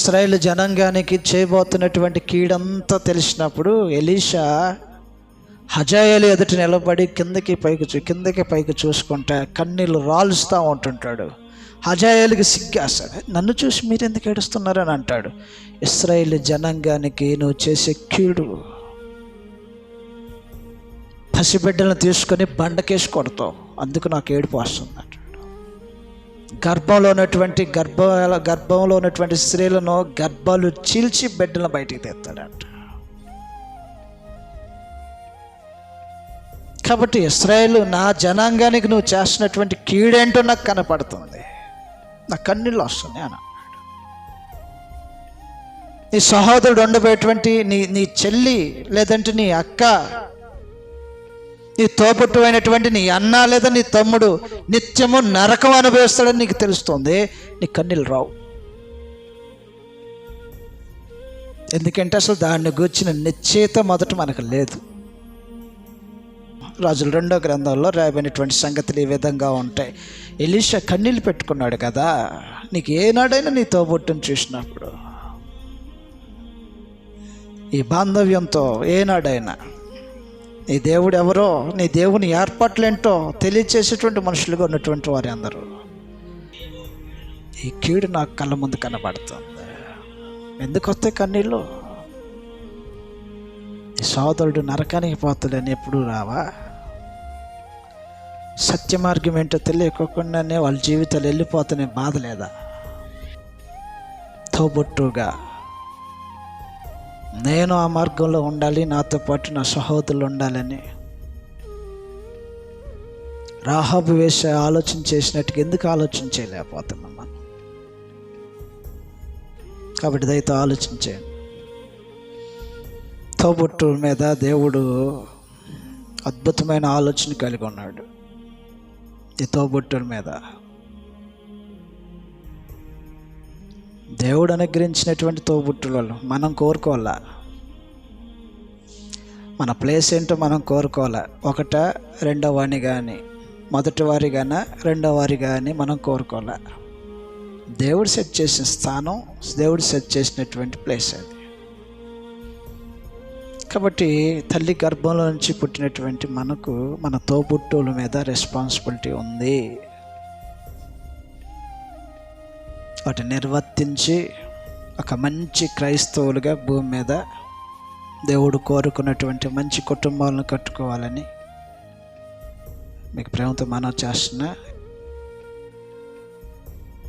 Israel జనాంగానికి చేయబోతున్నటువంటి కీడంతా తెలిసినప్పుడు Elisha హజాయలు ఎదుటి నిలబడి కిందకి పైకి చూ కిందకి పైకి చూసుకుంటే కన్నీళ్ళు రాలుస్తూ ఉంటుంటాడు. హజాయలకి సిగ్గేస్తాడు నన్ను చూసి మీరు ఎందుకు ఏడుస్తున్నారని అంటాడు. ఇస్రాయేల్ జనాంగానికి నువ్వు చేసే కీడు. పసిబిడ్డలను తీసుకొని బండకేసి కొడతావు. అందుకు నాకు ఏడుపు వస్తుంది అంటాడు గర్భంలో ఉన్నటువంటి గర్భ గర్భంలో ఉన్నటువంటి స్త్రీలను గర్భాలు చీల్చి బిడ్డలను బయటికి తెస్తాడంట. కాబట్టి ఇస్రాయేల్ నా జనాంగానికి నువ్వు చేస్తున్నటువంటి కీడేంటో నాకు కనపడుతుంది. నా కన్నీళ్ళు వస్తుంది అని నీ సహోదరుడు ఉండబోయేటువంటి నీ నీ చెల్లి లేదంటే నీ అక్క నీ తోబుట్టు అయినటువంటి నీ అన్న లేదా నీ తమ్ముడు నిత్యము నరకం అనుభవిస్తాడని నీకు తెలుస్తుంది. నీ కన్నీళ్ళు రావు. ఎందుకంటే అసలు దాన్ని గూర్చిన నిశ్చేత మొదట మనకు లేదు. రాజులు రెండో గ్రంథంలో రాయబడినటువంటి సంగతులు ఈ విధంగా ఉంటాయి. ఎలీషా కన్నీళ్ళు పెట్టుకున్నాడు కదా నీకు ఏనాడైనా నీ తోబుట్టును చూసినప్పుడు ఈ బాంధవ్యంతో ఏనాడైనా నీ దేవుడు ఎవరో నీ దేవుని ఏర్పాట్లేంటో తెలియచేసేటువంటి మనుషులుగా ఉన్నటువంటి వారి అందరూ. ఈ కీడు నాకు కళ్ళ ముందు కనబడుతుంది. ఎందుకు వస్తాయి కన్నీళ్ళు? ఈ సోదరుడు నరకానికి పోతాడని ఎప్పుడు రావా? సత్య మార్గం ఏంటో తెలియకోకుండానే వాళ్ళ జీవితాలు వెళ్ళిపోతానే బాధ లేదా? తోబొట్టుగా నేను ఆ మార్గంలో ఉండాలి నాతో పాటు నా సహోదరులు ఉండాలని. రాహాబు వేష ఆలోచన చేసినట్టుగా ఎందుకు ఆలోచన చేయలేకపోతున్నాం మనం? కాబట్టి దయతో ఆలోచించేయండి తోబుట్టు మీద దేవుడు అద్భుతమైన ఆలోచన కలిగి ఉన్నాడు. ఈ తోబుట్టుల మీద దేవుడు అనుగ్రహించినటువంటి తోబుట్టులలో మనం కోరుకోవాలా? మన ప్లేస్ ఏంటో మనం కోరుకోవాలా? ఒకట రెండో వారిని కానీ మొదటి వారి కానీ రెండో వారి కానీ మనం కోరుకోవాలా? దేవుడు సెట్ చేసిన స్థానం దేవుడు సెట్ చేసినటువంటి ప్లేస్ అది. కాబట్టి తల్లి గర్భంలో నుంచి పుట్టినటువంటి మనకు మన తోబుట్టువుల మీద రెస్పాన్సిబిలిటీ ఉంది. వాటిని నిర్వర్తించి ఒక మంచి క్రైస్తవులుగా భూమి మీద దేవుడు కోరుకున్నటువంటి మంచి కుటుంబాలను కట్టుకోవాలని మీకు ప్రేమతో మనం చేస్తున్న.